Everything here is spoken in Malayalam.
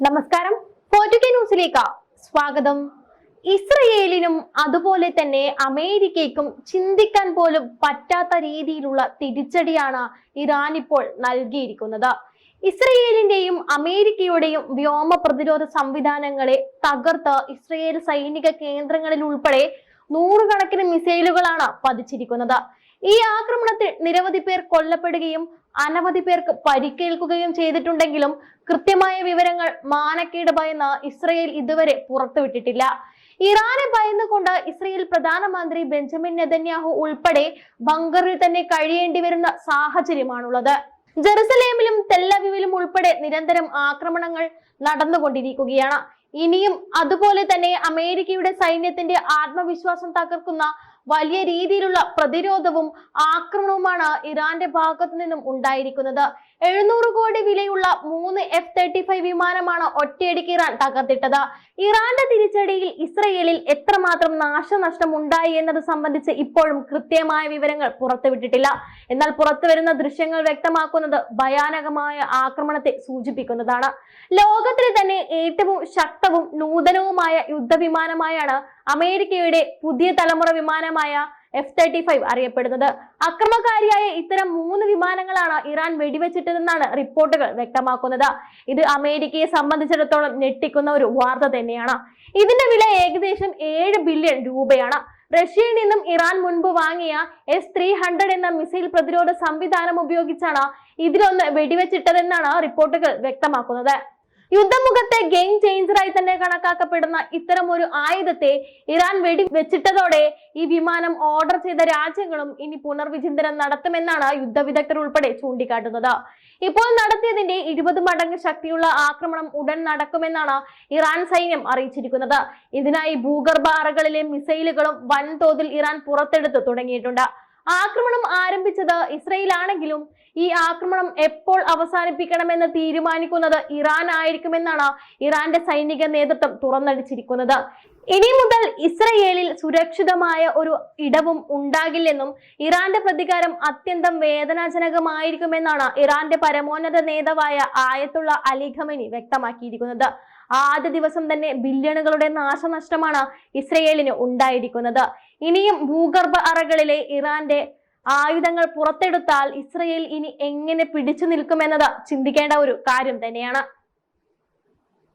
നമസ്കാരം. ഫോർട്ടുകെ ന്യൂസിലേക്ക് സ്വാഗതം. ഇസ്രയേലിനും അതുപോലെ തന്നെ അമേരിക്കയ്ക്കും ചിന്തിക്കാൻ പോലും പറ്റാത്ത രീതിയിലുള്ള തിരിച്ചടിയാണ് ഇറാൻ ഇപ്പോൾ നൽകിയിരിക്കുന്നത്. ഇസ്രയേലിന്റെയും അമേരിക്കയുടെയും വ്യോമ പ്രതിരോധ സംവിധാനങ്ങളെ തകർത്ത് ഇസ്രയേൽ സൈനിക കേന്ദ്രങ്ങളിൽ ഉൾപ്പെടെ നൂറുകണക്കിന് മിസൈലുകളാണ് പതിച്ചിരിക്കുന്നത്. ഈ ആക്രമണത്തിൽ നിരവധി പേർ കൊല്ലപ്പെടുകയും അനവധി പേർക്ക് പരിക്കേൽക്കുകയും ചെയ്തിട്ടുണ്ടെങ്കിലും കൃത്യമായ വിവരങ്ങൾ മാനക്കേട് ഭയന്ന് ഇസ്രയേൽ ഇതുവരെ പുറത്തുവിട്ടിട്ടില്ല. ഇറാനെ ഭയന്നുകൊണ്ട് ഇസ്രയേൽ പ്രധാനമന്ത്രി ബെഞ്ചമിൻ നെതന്യാഹു ഉൾപ്പെടെ ബങ്കറിൽ തന്നെ കഴിയേണ്ടി വരുന്ന സാഹചര്യമാണുള്ളത്. ജെറുസലേമിലും തെല്ലവിവിലും ഉൾപ്പെടെ നിരന്തരം ആക്രമണങ്ങൾ നടന്നുകൊണ്ടിരിക്കുകയാണ്. ഇനിയും അതുപോലെ തന്നെ അമേരിക്കയുടെ സൈന്യത്തിന്റെ ആത്മവിശ്വാസം തകർക്കുന്ന വലിയ രീതിയിലുള്ള പ്രതിരോധവും ആക്രമണവുമാണ് ഇറാന്റെ ഭാഗത്തു നിന്നും ഉണ്ടായിരിക്കുന്നത്. എഴുന്നൂറ് കോടി വിലയുള്ള മൂന്ന് എഫ് തേർട്ടി ഫൈവ് വിമാനമാണ് ഒറ്റയടിക്ക് ഇറാൻ തകർത്തിട്ടത്. ഇറാന്റെ തിരിച്ചടിയിൽ ഇസ്രയേലിൽ എത്രമാത്രം നാശനഷ്ടം ഉണ്ടായി എന്നത് സംബന്ധിച്ച് ഇപ്പോഴും കൃത്യമായ വിവരങ്ങൾ പുറത്തുവിട്ടിട്ടില്ല. എന്നാൽ പുറത്തുവരുന്ന ദൃശ്യങ്ങൾ വ്യക്തമാക്കുന്നത് ഭയാനകമായ ആക്രമണത്തെ സൂചിപ്പിക്കുന്നതാണ്. ലോകത്തിലെ തന്നെ ഏറ്റവും ശക്തവും നൂതനവുമായ യുദ്ധവിമാനമായാണ് അമേരിക്കയുടെ പുതിയ തലമുറ വിമാനമായ എഫ് തേർട്ടി ഫൈവ് അറിയപ്പെടുന്നത്. അക്രമകാരിയായ ഇത്തരം മൂന്ന് വിമാനങ്ങളാണ് ഇറാൻ വെടിവെച്ചിട്ടതെന്നാണ് റിപ്പോർട്ടുകൾ വ്യക്തമാക്കുന്നത്. ഇത് അമേരിക്കയെ സംബന്ധിച്ചിടത്തോളം ഞെട്ടിക്കുന്ന ഒരു വാർത്ത തന്നെയാണ്. ഇതിന്റെ വില ഏകദേശം ഏഴ് ബില്യൺ രൂപയാണ്. റഷ്യയിൽ നിന്നും ഇറാൻ മുൻപ് വാങ്ങിയ എസ് ത്രീ ഹൺഡ്രഡ് എന്ന മിസൈൽ പ്രതിരോധ സംവിധാനം ഉപയോഗിച്ചാണ് ഇതിലൊന്ന് വെടിവെച്ചിട്ടതെന്നാണ് റിപ്പോർട്ടുകൾ വ്യക്തമാക്കുന്നത്. യുദ്ധമുഖത്തെ ഗെയിം ചേഞ്ചറായി തന്നെ കണക്കാക്കപ്പെടുന്ന ഇത്തരം ഒരു ആയുധത്തെ ഇറാൻ വെടി വെച്ചിട്ടതോടെ ഈ വിമാനം ഓർഡർ ചെയ്ത രാജ്യങ്ങളും ഇനി പുനർവിചിന്തനം നടത്തുമെന്നാണ് യുദ്ധ വിദഗ്ധർ ഉൾപ്പെടെ ചൂണ്ടിക്കാട്ടുന്നത്. ഇപ്പോൾ നടത്തിയതിന്റെ ഇരുപത് മടങ്ങ് ശക്തിയുള്ള ആക്രമണം ഉടൻ നടക്കുമെന്നാണ് ഇറാൻ സൈന്യം അറിയിച്ചിരിക്കുന്നത്. ഇതിനായി ഭൂഗർഭ അറകളിലെ മിസൈലുകളും വൻതോതിൽ ഇറാൻ പുറത്തെടുത്ത് തുടങ്ങിയിട്ടുണ്ട്. ആക്രമണം ആരംഭിച്ചത് ഇസ്രയേൽ ആണെങ്കിലും ഈ ആക്രമണം എപ്പോൾ അവസാനിപ്പിക്കണമെന്ന് തീരുമാനിക്കുന്നത് ഇറാൻ ആയിരിക്കുമെന്നാണ് ഇറാന്റെ സൈനിക നേതൃത്വം തുറന്നടിച്ചിരിക്കുന്നത്. ഇനി മുതൽ ഇസ്രയേലിൽ സുരക്ഷിതമായ ഒരു ഇടവും ഉണ്ടാകില്ലെന്നും ഇറാന്റെ പ്രതികാരം അത്യന്തം വേദനാജനകമായിരിക്കുമെന്നാണ് ഇറാന്റെ പരമോന്നത നേതാവായ ആയത്തുള്ള അലി ഖമനി വ്യക്തമാക്കിയിരിക്കുന്നത്. ആദ്യ ദിവസം തന്നെ ബില്യണുകളുടെ നാശനഷ്ടമാണ് ഇസ്രയേലിന് ഉണ്ടായിരിക്കുന്നത്. ഇനിയും ഭൂഗർഭ അറകളിലെ ഇറാന്റെ ആയുധങ്ങൾ പുറത്തെടുത്താൽ ഇസ്രയേൽ ഇനി എങ്ങനെ പിടിച്ചു നിൽക്കുമെന്നത് ചിന്തിക്കേണ്ട ഒരു കാര്യം തന്നെയാണ്.